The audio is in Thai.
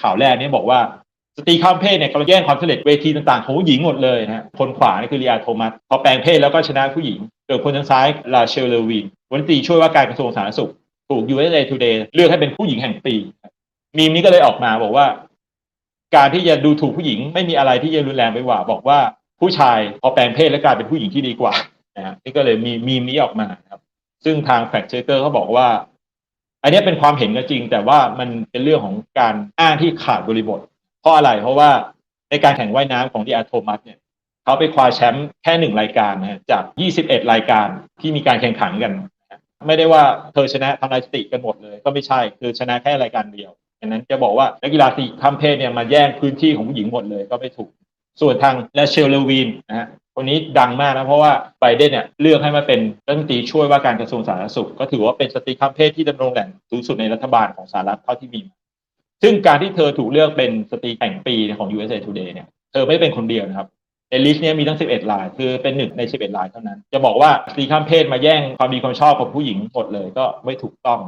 ข่าวแรกเนี่ยบอกว่าสตรีข้ามเพศเนี่ยกำลังแย่งความสำเร็จเวทีต่างๆของผู้หญิงหมดเลยนะฮะคนขวานี่คือเรียโทมัสพอแปลงเพศแล้วก็ชนะผู้หญิงโดยคนทางซ้ายลาเชลเลวินวันตรีช่วยว่าการกระทรวงสาธารณสุข ถูก USA Today เลือกให้เป็นผู้หญิงแห่งปี มีมนี้ก็เลยออกมาบอกว่า การที่จะดูถูกผู้หญิง ไม่มีอะไรที่จะรุนแรงไปกว่า บอกว่าผู้ชายพอแปลงเพศแล้วกลายเป็นผู้หญิงที่ดีกว่านะฮะนี่ก็เลยมีมีมนี้ออกมาครับ ซึ่งทางแฟกเชเกอร์เขาบอกว่า อันนี้เป็นความเห็นก็จริง แต่ว่ามันเป็นเรื่องของการอ้างที่ขาดบริบท เพราะอะไร เพราะว่าในการแข่งว่ายน้ำของดีอาโทมัสเนี่ยเขาไปคว้าแชมป์แค่หนึ่งรายการนะฮะจาก 21 รายการที่มีการแข่งขันกัน ไม่ได้ว่าเธอชนะทำลายสถิติกันหมดเลย ก็ไม่ใช่คือชนะแค่รายการเดียวดังนั้นจะบอกว่านักกีฬาสีข้ามเพศเนี่ยมาแย่งพื้นที่ของผู้หญิงหมดเลยก็ไม่ถูก ส่วนทางและเชลเลวีนนะฮะ คนนี้ดังมากนะเพราะว่าไบเดนเนี่ยเลือกให้มาเป็นรัฐมนตรีช่วยว่าการกระทรวงสาธารณสุข ก็ถือว่าเป็นสตรีข้ามเพศที่ดำรงแหล่งสูงสุดในรัฐบาลของสหรัฐเท่าที่มี ซึ่งการที่เธอถูกเลือกเป็นสตรีแห่งปีของ USA Today เนี่ยเธอไม่เป็นคนเดียวนะครับในลิสต์เนี้มีทั้ง 11ราย คือเป็นหนึ่งใน 11รายเท่านั้น จะบอกว่าสตรีข้ามเพศมาแย่งความดีความชอบของผู้หญิงหมดเลยก็ไม่ถูกต้อง